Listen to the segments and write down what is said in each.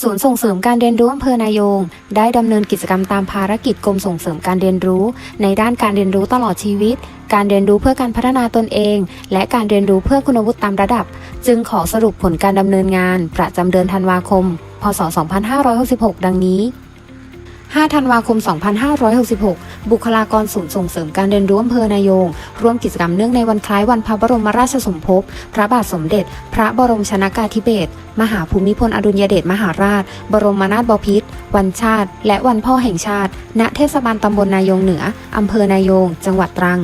ศูนย์ส่งเสริมการเรียนรู้อำเภอนายง ได้ดำเนินกิจกรรมตามภารกิจกรมส่งเสริมการเรียนรู้ ในด้านการเรียนรู้ตลอดชีวิต การเรียนรู้เพื่อการพัฒนาตนเอง และการเรียนรู้เพื่อคุณวุฒิตามระดับ จึงขอสรุปผลการดำเนินงาน ประจำเดือนธันวาคม พศ 2566 ดังนี้ 5 ธันวาคม 2566 บุคลากรศูนย์ส่งเสริมการเรียนรู้อำเภอนายง ร่วมกิจกรรมเนื่องในวันคล้ายวันพระบรมราชสมภพ พระบาทสมเด็จ พระบรมชนากาธิเบศร มหาภูมิพลอดุลยเดชมหาราช บรมนาถบพิตร วันชาติ และวันพ่อแห่งชาติ ณ เทศบาลตำบลนายงเหนือ อำเภอนายง จังหวัดตรัง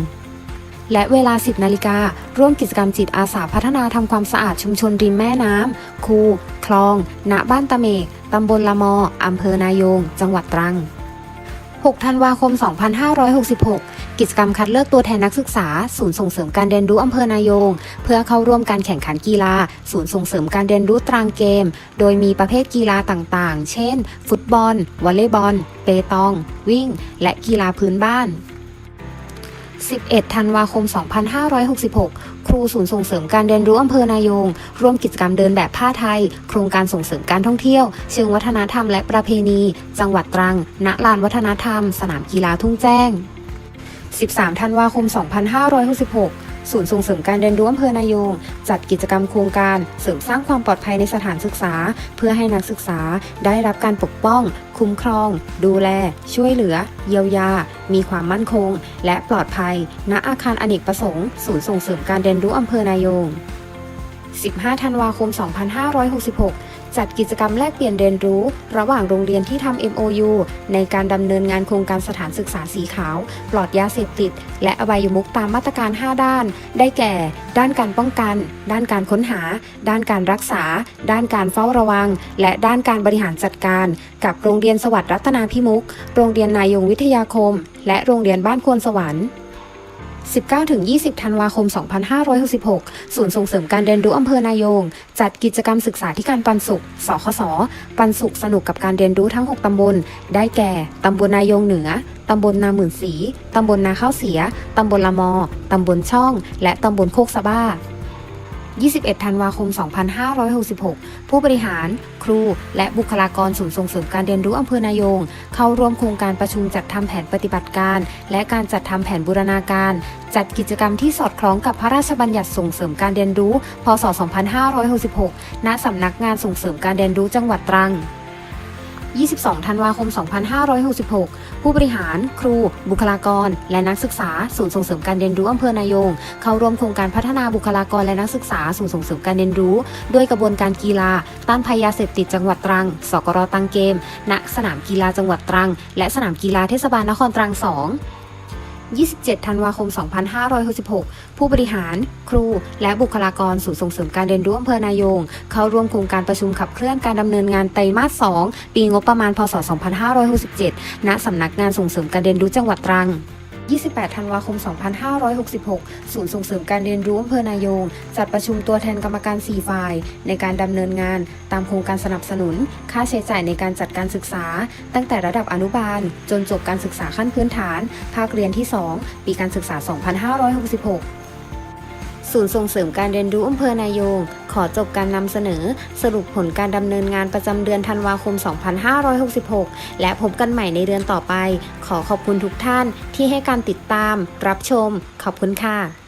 และเวลา 10 นาฬิกา ร่วมกิจกรรมจิตอาสาพัฒนาทำความสะอาดชุมชนริมแม่น้ำ คู คลอง ณ บ้านตะเมก ตำบลละมอ อำเภอนายง จังหวัดตรัง 6 ธันวาคม 2566 กิจกรรมคัดเลือกตัวแทนนักศึกษา ศูนย์ส่งเสริมการเรียนรู้อำเภอนายง เพื่อเข้าร่วมการแข่งขันกีฬา ศูนย์ส่งเสริมการเรียนรู้ตรังเกม โดยมีประเภทกีฬาต่างๆ เช่น ฟุตบอล วอลเลย์บอล เปตอง วิ่ง และกีฬาพื้นบ้าน 11 ธันวาคม 2566 ครูศูนย์ส่งเสริมการเรียนรู้อำเภอนายง ร่วมกิจกรรมเดินแบบผ้าไทย โครงการส่งเสริมการท่องเที่ยว เชิงวัฒนธรรมและประเพณี จังหวัดตรัง ณ ลานวัฒนธรรม สนามกีฬาทุ่งแจ้ง 13 ธันวาคม 2566 ศูนย์ส่งเสริมการเรียนรู้อำเภอนายง จัดกิจกรรมโครงการเสริมสร้างความปลอดภัยในสถานศึกษา เพื่อให้นักศึกษาได้รับการปกป้อง คุ้มครอง ดูแล ช่วยเหลือ เยียวยา มีความมั่นคง และปลอดภัย ณอาคารอเนกประสงค์ ศูนย์ส่งเสริมการเรียนรู้อำเภอนายง 15 ธันวาคม 2566 จัดกิจกรรมแลกเปลี่ยนเรียนรู้ ระหว่างโรงเรียนที่ทำ MOU ในการดำเนินงานโครงการสถานศึกษาสีขาว ปลอดยาเสพติด และอบายมุกตามมาตรการ 5 ด้าน ได้แก่ ด้านการป้องกัน ด้านการค้นหา ด้านการรักษา ด้านการเฝ้าระวัง และด้านการบริหารจัดการ กับโรงเรียนสวัสดิ์รัตนาพิมุก โรงเรียนนายงวิทยาคม และโรงเรียนบ้านควรสวรรค์ 19-20 ธันวาคม 2566 ศูนย์ส่งเสริมการเรียนรู้อำเภอนายง จัดกิจกรรมศึกษาที่การปันสุข สคส ปันสุขสนุกกับการเรียนรู้ทั้ง 6 ตำบล ได้แก่ ตำบลนายงเหนือ ตำบลนาหมื่นสี ตำบลนาข้าวเสีย ตำบลละมอ ตำบลช่อง และตำบลโคกสะบ้า 21 ธันวาคม 2566 ผู้บริหาร ครู และบุคลากรศูนย์ส่งเสริมการเรียนรู้อำเภอนายง เข้าร่วมโครงการประชุมจัดทำแผนปฏิบัติการ และการจัดทำแผนบูรณาการ จัดกิจกรรมที่สอดคล้องกับพระราชบัญญัติส่งเสริมการเรียนรู้ พศ 2566 ณสำนักงานส่งเสริมการเรียนรู้จังหวัดตรัง 22 ธันวาคม 2566 ผู้บริหาร ครู บุคลากร และนักศึกษา ศูนย์ส่งเสริมการเรียนรู้อำเภอนายง เข้าร่วมโครงการพัฒนาบุคลากรและนักศึกษา ศูนย์ส่งเสริมการเรียนรู้ ด้วยกระบวนการกีฬา ต้านภัยยาเสพติดจังหวัดตรัง สกรตังเกม ณ สนามกีฬาจังหวัดตรัง และสนามกีฬาเทศบาลนครตรัง 2 27 ธันวาคม 2566 ผู้บริหาร ครู และบุคลากรศูนย์ส่งเสริมการเรียนรู้อำเภอนายง เข้าร่วมโครงการประชุมขับเคลื่อนการดำเนินงานไตรมาส 2 ปีงบประมาณ พศ 2567 ณสำนักงานส่งเสริมการเรียนรู้จังหวัดตรัง 28 ธันวาคม 2566 ศูนย์ส่งเสริมการเรียนรู้อำเภอนายง จัดประชุมตัวแทนกรรมการ 4 ฝ่าย ในการดำเนินงาน ตามโครงการสนับสนุน ค่าใช้จ่ายในการจัดการศึกษา ตั้งแต่ระดับอนุบาล จนจบการศึกษาขั้นพื้นฐาน ภาคเรียนที่ 2 ปีการศึกษา 2566 ศูนย์ส่งเสริมการเรียนรู้อำเภอนายง ขอจบการนำเสนอ สรุปผลการดำเนินงานประจำเดือนธันวาคม 2566 และพบกันใหม่ในเดือนต่อไป ขอขอบคุณทุกท่านที่ให้การติดตาม รับชม ขอบคุณค่ะ